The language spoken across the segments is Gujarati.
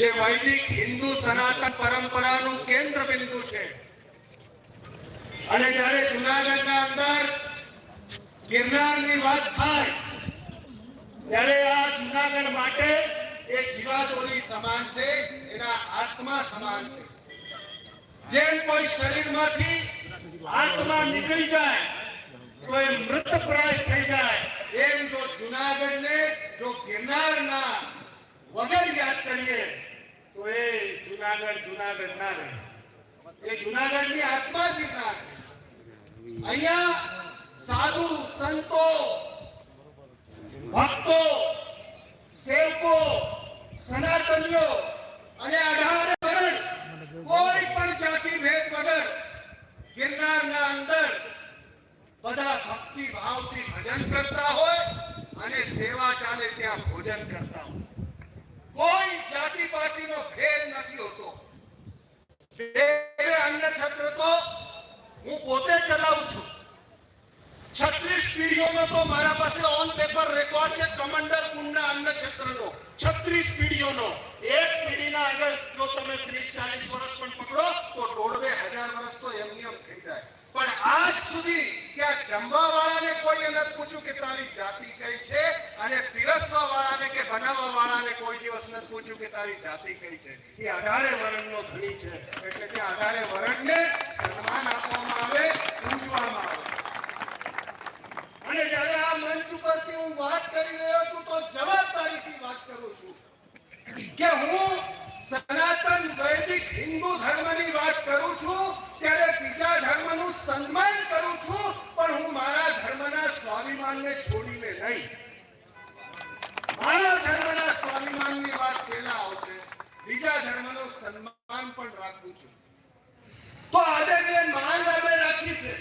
જે વૈદિક, હિન્દુ, સનાતન પરંપરાનું કેન્દ્ર બિંદુ છે. અને જ્યારે જુનાગઢના અંદર ગિરનારની વાત થાય, ત્યારે આ જુનાગઢ માટે એ જીવાદોરી સમાન છે, એના આત્મા સમાન છે. જેમ કોઈ શરીરમાંથી આત્મા નીકળી જાય, તો એ મૃતપ્રાય થઈ જાય. એમ જો જુનાગઢને, જો ગિરનારના વગર યાદ કરીએ તો એ જુનાગઢ જુનાગઢ ના રહે. એ જુનાગઢની આત્મા ગિરનાર અહીંયા સાધુ, સંતો, ભક્તો, સેવકો, સનાતનીઓ અને આધાર વર્ણ કોઈ પણ જાતિ ભેદ વગર ગિરનારના અંદર બધા ભક્તિ, ભાવથી ભજન કરતા હોય અને સેવા ચાલે ત્યાં ભોજન કરતા હોય. કોઈ જાતિ પાતિનો ભેદ નથી હોતો. અન્ય છત્ર તો હું પોતે ચલાવું છું. છત્રીસ પીઢીઓનો તો મારા પાસે ઓન પેપર રેકોર્ડ છે કમાન્ડર કુંડના અન્ન છત્રનો. છત્રીસ પીઢીઓનો. એક પીઢીના આગળ જો તમે ત્રીસ, ચાલીસ વર્ષ પણ પકડો, તો દોઢ બે હજાર વર્ષ તો એમની એમ થઈ જાય. પણ આજ સુધી ક્યાં જમવા વાળાને કોઈ અંદર પૂછ્યું કે તારી જાતિ કઈ છે? અને પીરસવા વાળાને કે બનાવવા વાળાને કોઈ દિવસ ન પૂછ્યું કે તારી જાતિ કઈ છે? એ અઢારે વર્ણનો ધણી છે. એટલે કે અઢારે વર્ણને સન્માન આપવામાં આવે, પૂજવામાં આવે. અને જ્યારે આ મંચ ઉપરથી હું વાત કરી રહ્યો છું, તો જવાબદારીથી વાત કરું છું કે હું સનાતન વૈદિક હિન્દુ ધર્મની વાત કરું છું, ત્યારે બીજા ધર્મનું સન્માન કરું છું હું મારા ધર્મના સ્વાભિમાનને છોડીને નહીં. મારા ધર્મના સ્વાભિમાનની વાત પહેલા આવશે. બીજા ધર્મનો સન્માન પણ રાખું છું. તો આજે જે માંગ અમે રાખી છે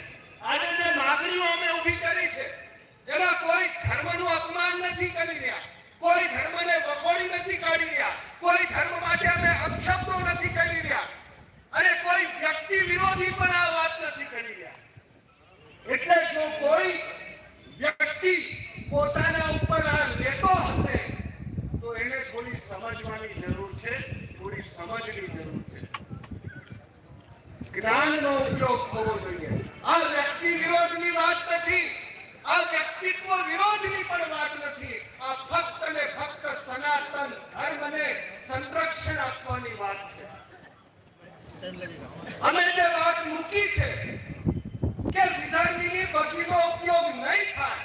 આજે જે માગણીઓ અમે ઊભી કરી છે એમાં કોઈ ધર્મનું અપમાન નથી કરી રહ્યા કોઈ ધર્મને વખોડી નથી કાઢી રહ્યા કોઈ ધર્મ માટે અમે અપશબ્દો નથી કરી રહ્યા અને કોઈ વ્યક્તિ વિરોધી પણ આ વાત નથી કરી રહ્યા એટલે જો કોઈ વ્યક્તિ પોતાના ઉપર આ લેતો હશે તો એને થોડી સમજવાની જરૂર છે થોડી સમજની જરૂર છે જ્ઞાનનો ઉપયોગ થવો જોઈએ આ વ્યક્તિ વિરોધની વાત નથી. આ વ્યક્તિત્વ વિરોધની પણ વાત નથી. આ ફક્ત ને ફક્ત સનાતન ધર્મને સંરક્ષણ આપવાની વાત છે. અમે જે વાત મૂકી છે કે વિધર્મીની બગીનો ઉપયોગ નહીં થાય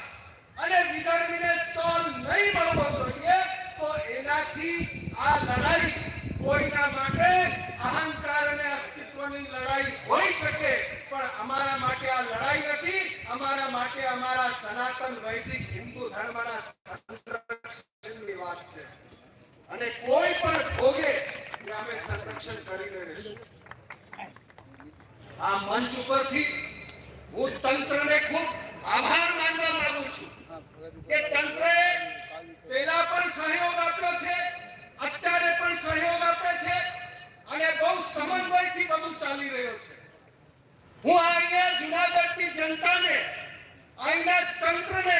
અને વિધર્મીને સ્ટોલ નહીં મળવો જોઈએ, તો એનાથી આ લડાઈ કોઈના માટે અહંકાર અને અસ્તિત્વની લડાઈ હોઈ શકે. પણ અમારા માટે આ લડાઈ નથી, અમારા માટે અમારા સનાતન વૈદિક હિન્દુ ધર્મના સંરક્ષણની વાત છે. અને કોઈ પણ ભોગે અમે સંરક્ષણ કરીને રહીશું. આ મંચ ઉપરથી હું તંત્રને ખૂબ આભાર માનવા માંગુ છું કે તંત્રએ પેલા પણ સહયોગ આપ્યો છે, અત્યારે પણ સહયોગ આપે છે અને બહુ સમન્વયથી બધું ચાલી રહ્યો છે. હું આ અહીંયા જુનાગઢની જનતાને અહીંના તંત્રને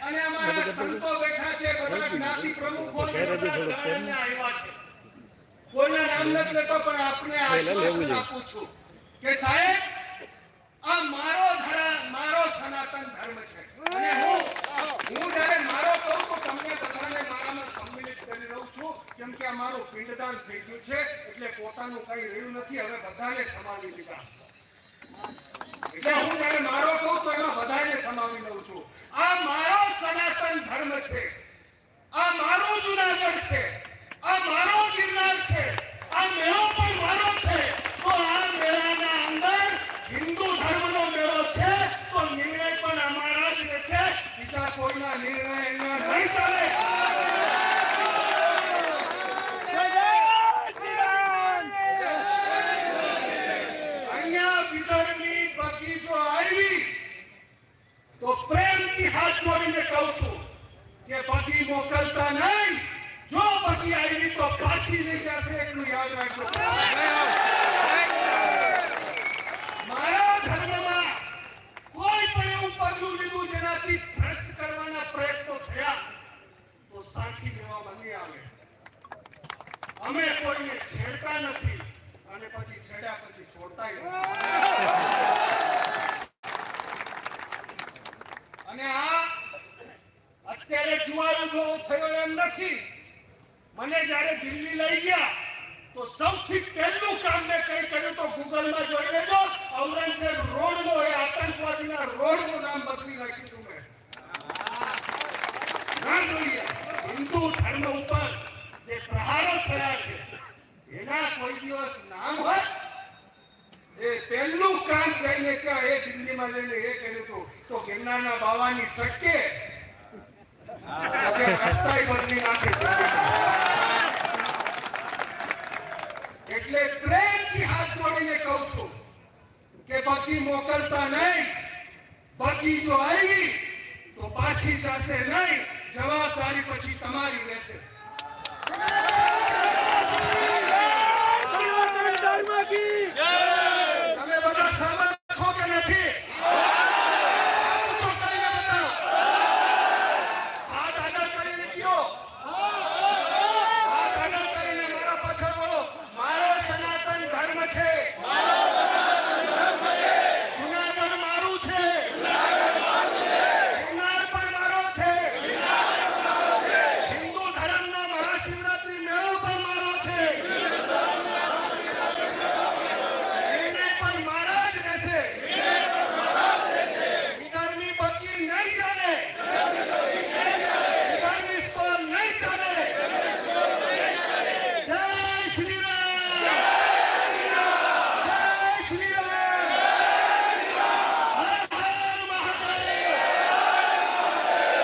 અને અમારા સંતો બેઠા છે બધા જ્ઞાતિ પ્રમુખો અને બધા ઘરાણાને આવ્યા છે. કોઈના નામ નથી લેતો પણ આપને આશ્વાસન આપું છું કે સાહેબ આ મારો ધર્મ મારો સનાતન ધર્મ છે. અને હું હું જ્યારે મારો કહું તો તમને બધાને મારામાં સંમિલિત કરી રહું છું કેમ કે આ મારું પિંડદાન થઈ ગયું છે એટલે પોતાનું કઈ રહ્યું નથી હવે બધાને સમાવી લીધા. એટલે હું જ્યારે મારો કહું તો સમાવી લઉં છું. આ મારો સનાતન ધર્મ છે. આ મારો જુનાગઢ છે. આ મારો ગિરનાર છે. આ મેળો પણ મારો છે. તો આ મેળાના અંદર હિન્દુ ધર્મનો મેળો છે તો નિર્ણય પણ અમારા જ રહેશે બીજા કોઈના નિર્ણય અહીંયા નહીં ચાલે અહીંયા વિદર્ભની બગી જો આવી તો પ્રેમથી હાથ કહું છું કે પછી મોકલતા નહીં. જો પછી આવી તો પાછી લઈ જશે, એટલું યાદ રાખજો. મારા ધર્મમાં કોઈ પણ એવું પગલું લીધું જેનાથી ભ્રષ્ટ કરવાના પ્રયત્નો થયા, તો સાચી જવાબ નહીં આવે. અમે કોઈને છેડતા નથી અને પછી છેડ્યા પછી છોડતા અને આ અત્યારે જુવાળ ઊભો થયો એમ નથી. મને જ્યારે દિલ્હી લઈ ગયા, તો સૌથી પહેલું કામ મેં કઈ કર્યું તો ગૂગલમાં જોઈ લેજો. ઔરંગઝેબ રોડનો એ આતંકવાદીના રોડનું નામ બદલી નાખ્યું મેં. ના જોઈએ. હિન્દુ ધર્મ ઉપર જે પ્રહારો થયા છે, એના કોઈ દિવસ નામ હોય? એ પહેલું કામ કરીને કે એ દિલ્હીમાં જઈને એ કર્યું હતું. તો ગિરનારના બાવાની સટકે તો કે રસ્તાય બદલી નાખે એટલે પ્રેમથી હાથ જોડીને કહું છું કે બાકી મોકલતા નહીં બાકી જો આવી તો પાછી જશે નહીં જવાબદારી પછી તમારી રહેશે સનાતન ધર્મ કી તમે બધા સહમત છો કે નથી હાથ ઊંચો કરીને બતાવો હાથ આગળ કરીને કયો હાથ આગળ કરીને મારા પાછળ બોલો મારો સનાતન ધર્મ છે જુનાગઢ મારું છે ગિરનાર પણ મારો છે હિન્દુ ધર્મનો મહાશિવરાત્રી મેળો પણ મારો છે નિર્ણય પણ મારા જ રહેશે વિધર્મી બકી નહીં ચાલે વિધર્મી સ્કોર નહીં ચાલે જય શ્રી રામ જય શ્રી રામ હર હર મહાદેવ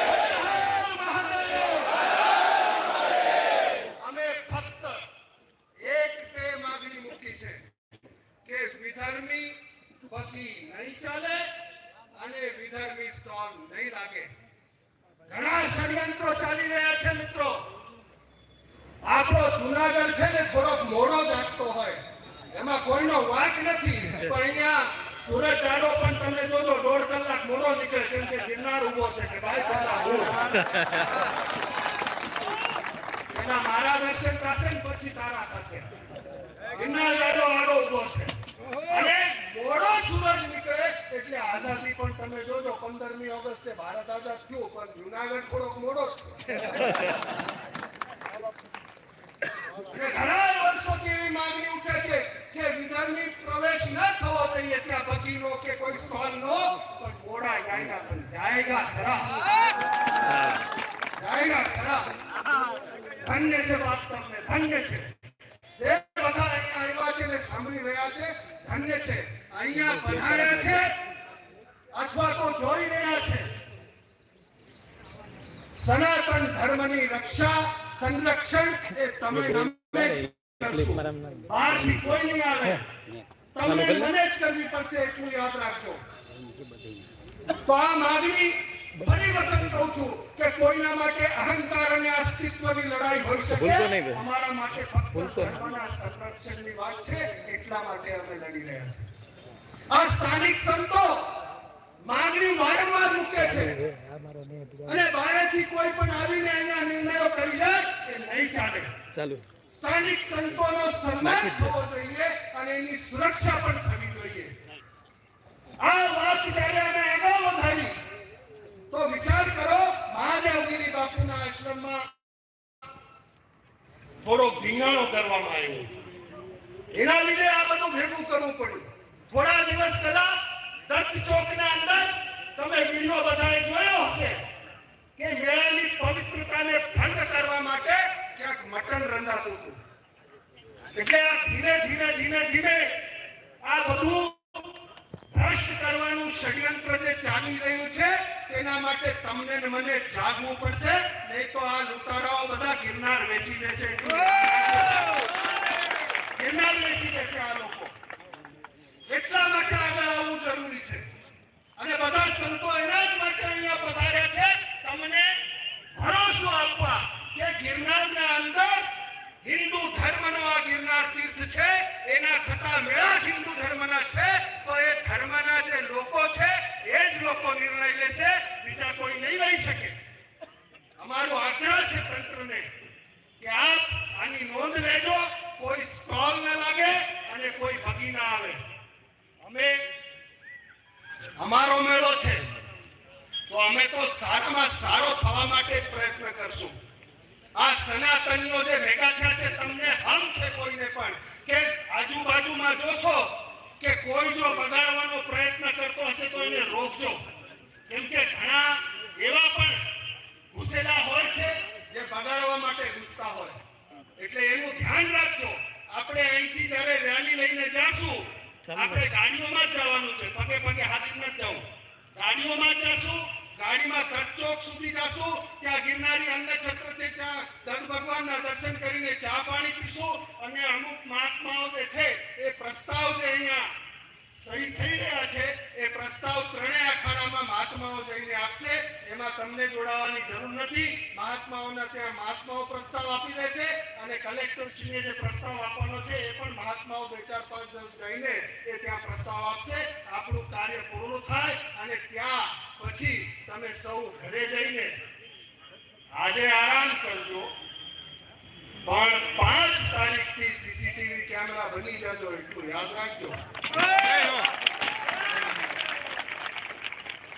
હર હર મહાદેવ અમે ફક્ત એક બે માગણી મૂકી છે કે વિધર્મી પતિ નહીં ચાલે અને વિધર્મી સ્ટોલ નહીં લાગે ઘણા ષડયંત્રો ચાલી રહ્યા છે મિત્રો આપણો જુનાગઢ છે ને થોડોક મોડો જાગતો હોય. એમાં કોઈનો વાંક નથી. પણ અહીંયા સુરત ડાડો પણ તમે જોજો, દોઢ કલાક મોડો નીકળે કેમ કે ગિરનાર ઊભો છે કે ભાઈ પેલા એના મારા દર્શન થશે ને પછી તારા થશે. ગિરનાર ડાડો આડો ઊભો છે. અને મોડો સૂરજ નીકળે એટલે આઝાદી પણ તમે જોજો, પંદરમી ઓગસ્ટે ભારત આઝાદ થયું, પણ જુનાગઢ થોડોક મોડો સાંભળી રહ્યા છે, ધન્ય છે. અહીંયા પધાર્યા છે અથવા તો જોઈ રહ્યા છે. સનાતન ધર્મની રક્ષા સંરક્ષણ એ તમે ગમે. બહારથી કોઈ નહીં આવે. તમને મને જ કરવી પડશે એટલું યાદ રાખજો તો આ માગણી ફરી વખત કહું છું કે કોઈના માટે અહંકાર અને અસ્તિત્વની લડાઈ હોઈ શકે. અમારા માટે ફક્ત ધર્મના સંરક્ષણની વાત છે. એટલા માટે અમે લડી રહ્યા છીએ. આ સ્થાનિક સંતો માગણી વારંવાર મૂકે છે. અને બહારેથી કોઈ પણ આવીને અહીંયા નિર્ણયો કરી જાય એ નહીં ચાલે. ચાલુ. સ્થાનિક સંતોનો સન્માન થવો જોઈએ અને એની સુરક્ષા પણ થવી જોઈએ આ વાત જ્યારે અમે આગળ વધારી તો વિચાર કરો મહાદેવગીરી બાપુના આશ્રમમાં થોડો ધીંગાણો કરવામાં આવ્યો એના લીધે આ બધું ભેગું કરવું પડ્યું થોડા દિવસ પહેલા દત્ત ચોકના અંદર તમે વીડિયો બધાએ જોયો હશે કે મેળાની પવિત્રતાને ભંગ કરવા માટે ક્યાંક મટન રંધાતું હતું એટલે આ ધીરે ધીરે ધીરે ધીરે આ બધું ભ્રષ્ટ કરવાનું ષડયંત્ર જે ચાલી રહ્યું છે, તેના માટે તમને ને મને જાગવું પડશે. નહીં તો આ લૂંટારાઓ બધા ગિરનાર વેચી દેશે. ગિરનાર વેચી દેશે આ લોકો. એટલા માટે આગળ આવવું જરૂરી છે. અને બધા સંતો એના જ માટે અહીંયા પધાર્યા છે. તમને ભરોસો આપવા કે ગિરનારના અંદર હિન્દુ ધર્મનો આ ગિરનાર તીર્થ છે. એના થતા મેળા હિન્દુ ધર્મના છે. તો એ ધર્મના જે લોકો છે એ જ લોકો નિર્ણય લેશે બીજા કોઈ નહીં લઈ શકે અમારો આગ્રહ છે તંત્રને કે આપ આની નોંધ લેજો કોઈ કોઈ સ્ટોલ ના લાગે અને કોઈ ભગી ના આવે અમે અમારો મેળો છે તો અમે તો સારામાં સારો થવા માટે જ પ્રયત્ન કરશું આ સનાતનીઓ જે ભેગા થયા છે તમને હમ છે કોઈને પણ કે આજુબાજુમાં જોશો કે કોઈ જો બગાડવાનો પ્રયત્ન કરતો હશે તો એને રોકજો કેમ કે ઘણા એવા પણ ઘૂસેલા હોય છે જે બગાડવા માટે ઘૂસતા હોય. એટલે એનું ધ્યાન રાખજો. આપણે અહીંથી જ્યારે રેલી લઈને જાશું આપણે ગાડીઓમાં જ જવાનું છે. પગે પગે હાથી ન જવું. ગાડીઓમાં જશું ગાડીમાં કચ્ચોક સુધી જાશું ત્યાં ગિરનારી અન્ન છત્ર છે ત્યાં દત્ત ભગવાનના દર્શન કરીને ચા પાણી પીશું અને અમુક મહાત્માઓ જે છે એ પ્રસ્તાવ છે અહીંયા સહી થઈ રહ્યા છે. એ પ્રસ્તાવ ત્રણેય અખાડામાં મહાત્માઓ જઈને આપશે. એમાં તમને જોડાવાની જરૂર નથી. મહાત્માઓના ત્યાં મહાત્માઓ પ્રસ્તાવ આપી દેશે અને કલેક્ટરશ્રીએ જે પ્રસ્તાવ આપવાનો છે, એ પણ મહાત્માઓ બે ચાર પાંચ દિવસ જઈને એ ત્યાં પ્રસ્તાવ આપશે. આપણું કાર્ય પૂર્ણ થાય અને ત્યાં પછી તમે સૌ ઘરે જઈને આજે આરામ કરજો. પણ પાંચ તારીખથી સીસીટીવી કેમેરા બની જજો, એટલું યાદ રાખજો.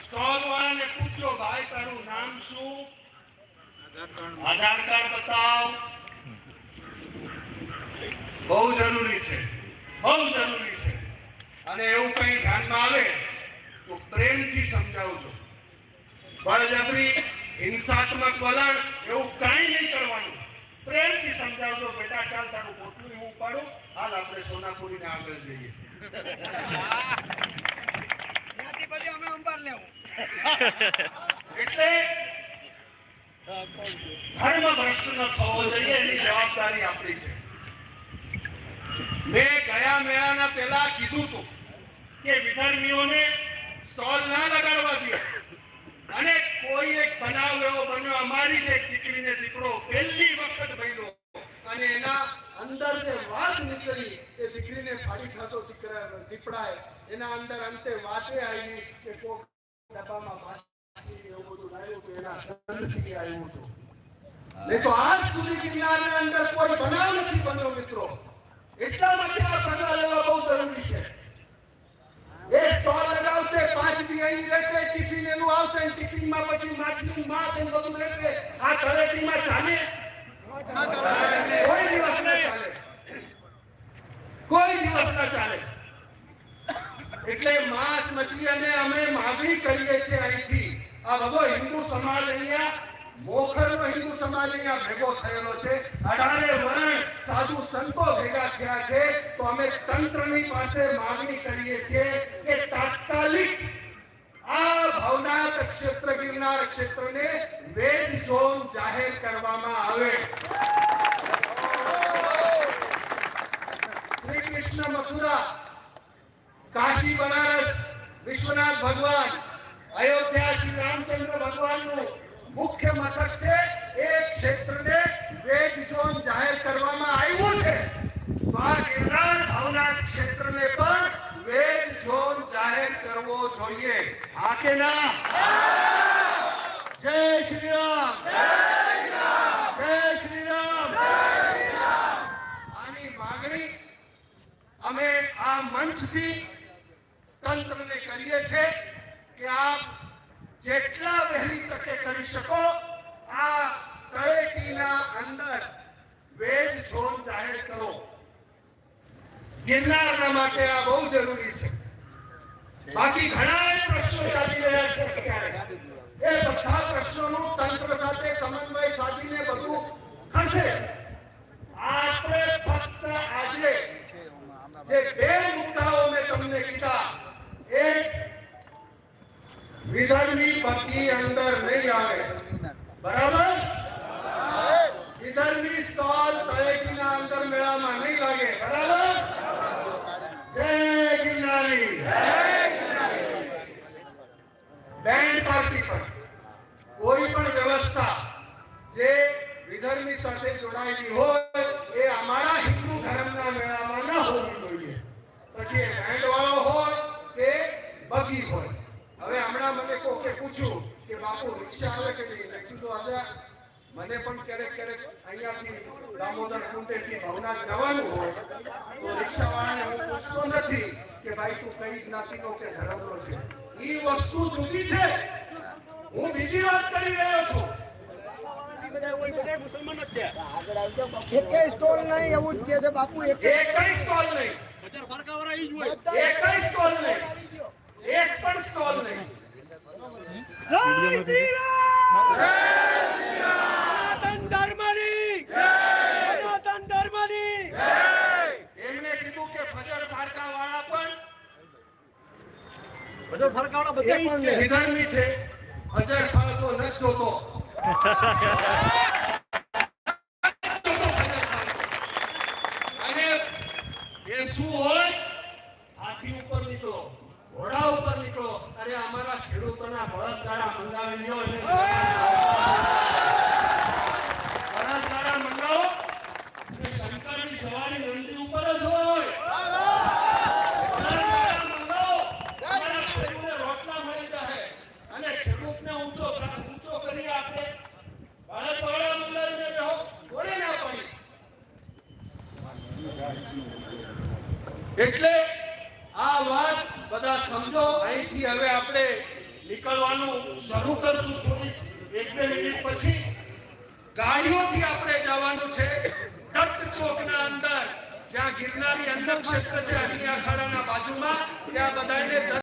સ્ટોલ વાળાને પૂછજો, ભાઈ, તારું નામ શું? આધાર કાર્ડ બતાવ. બહુ જરૂરી છે. બહુ જરૂરી છે. અને એવું કઈ ધ્યાનમાં આવે તો પ્રેમથી સમજાવજો. બળજબરી હિંસાત્મક વલણ એવું કઈ નહીં કરવાનું. પ્રેમથી સમજાવજો બેટા ચાલ તારું પોટલું હું ઉપાડું. હાલ આપણે સોનાપુરીને આગળ જઈએ. પછી અમે અંબાર લેવું. એટલે ધર્મ ભ્રષ્ટ ન થવો જોઈએ એની જવાબદારી આપણી છે. મેં ગયા મહિનાના પહેલા કીધું હતું કે વિધર્મીઓને સ્ટોલ ના લગાડવા દો અને કોઈ એક બનાવ એવો બન્યો, અમારી જ એક દીકરો પહેલી વખત બન્યો અને એના અંદર જે વાત નીકળી, એ દીકરીને ફાડી ખાતો દીકરા દીપડાએ. એના અંદર અંતે વાતે આવી કે કોક ડબ્બામાં માછલી એવું બધું લાવ્યું કે એના દંડથી આવ્યું હતું. નહીં તો આજ સુધી ગિરનારના અંદર કોઈ બનાવ નથી બન્યો, મિત્રો. એટલા માટે આ પ્રજા લેવા બહુ જરૂરી છે. એક સ્ટોલ લગાવશે પાંચ દી અહીં રહેશે ટિફિન એનું આવશે અને ટિફિનમાં પછી માછલી, માંસ એ બધું રહેશે. આ તળેટીમાં ચાલે? કોઈ દિવસ ના ચાલે. કોઈ દિવસ ના ચાલે. એટલે માંસ, મછલી અને અમે માગણી કરીએ છીએ અહીંથી. આ બધો હિન્દુ સમાજ અહીંયા મોખરનો હિન્દુ સમાજ અહીંયા ભેગો થયેલો છે. અઢારે વર્ણ સાધુ સંતો ભેગા થયા છે. તો અમે તંત્રની પાસે માગણી કરીએ છીએ કે તાત્કાલિક આ ભવનાથ ક્ષેત્ર, ગિરનાર ક્ષેત્રને વેજ ઝોન જાહેર કરવામાં આવે. શ્રી કૃષ્ણ મથુરા, કાશી, બનારસ, વિશ્વનાથ ભગવાન, અયોધ્યા શ્રી રામચંદ્ર ભગવાનનું મુખ્ય મથક છે એ ક્ષેત્રને વેજ ઝોન જાહેર કરવામાં આવ્યું છે. તો આ ગિરનાર ભાવના ક્ષેત્રને પણ રેડ ઝોન જાહેર કરવો જોઈએ. હા કે ના? જય શ્રી રામ જય શ્રી રામ આની માગણી અમે આ મંચથી તંત્રને કરીએ છે કે આપ જેટલા વહેલી તકે કરી શકો, આ તળેટીના અંદર વેજ ઝોન જાહેર કરો. ગિરનારના માટે આ બહુ જરૂરી છે. બાકી ઘણા પ્રશ્નો ચાલી રહ્યા છે અત્યારે. એ બધા પ્રશ્નોનું તંત્ર સાથે સમન્વય સાધીને બધું થશે. આપણે ફક્ત આજે જે બે મુદ્દાઓ મેં તમને કીધા વિધર્મી પતિ અંદર નહીં આવે. બરાબર? વિધર્મી સ્ટોલ તળેટીના અંદર મેળામાં નહીં લાગે બરાબર જય ગિરનારી બેન્ડ પાર્ટી પર કોઈ પણ વ્યવસ્થા જે વિધર્મી સાથે જોડાયેલી હોય એ અમારા હિન્દુ ધર્મના મેળામાં ન હોવી જોઈએ પછી એ બેન્ડ વાળો હોય કે બગી હોય હવે હમણાં મને કોકે પૂછ્યું કે બાપુ રિક્ષા આવે કે નહીં મેં કીધું આજે મને પણ ક્યારેક ક્યારેક અહીંયાથી દામોદર કુંડેથી ભવનાથ જવાનું હોય તો રિક્ષાવાળાને હું પૂછતો નથી કે ભાઈ તું કઈ જ્ઞાતિનો કે ધર્મનો છે? ઈ વસ્તુ જુદી છે. હું બીજી વાત કરી રહ્યો છું. એકે સ્ટોલ નહીં એવું જ કે છે બાપુ એક પણ સ્ટોલ નહીં. એકઈ સ્ટોલ નહીં. એક પણ સ્ટોલ નહીં. સનાતન ધર્મની સનાતન ધર્મની એમને કીધું કે ફજર ફારકા વાળા પણ બધો ફરકાવડો બધા છે. વિધર્મી છે. ફજર ફાળતો ન જોતો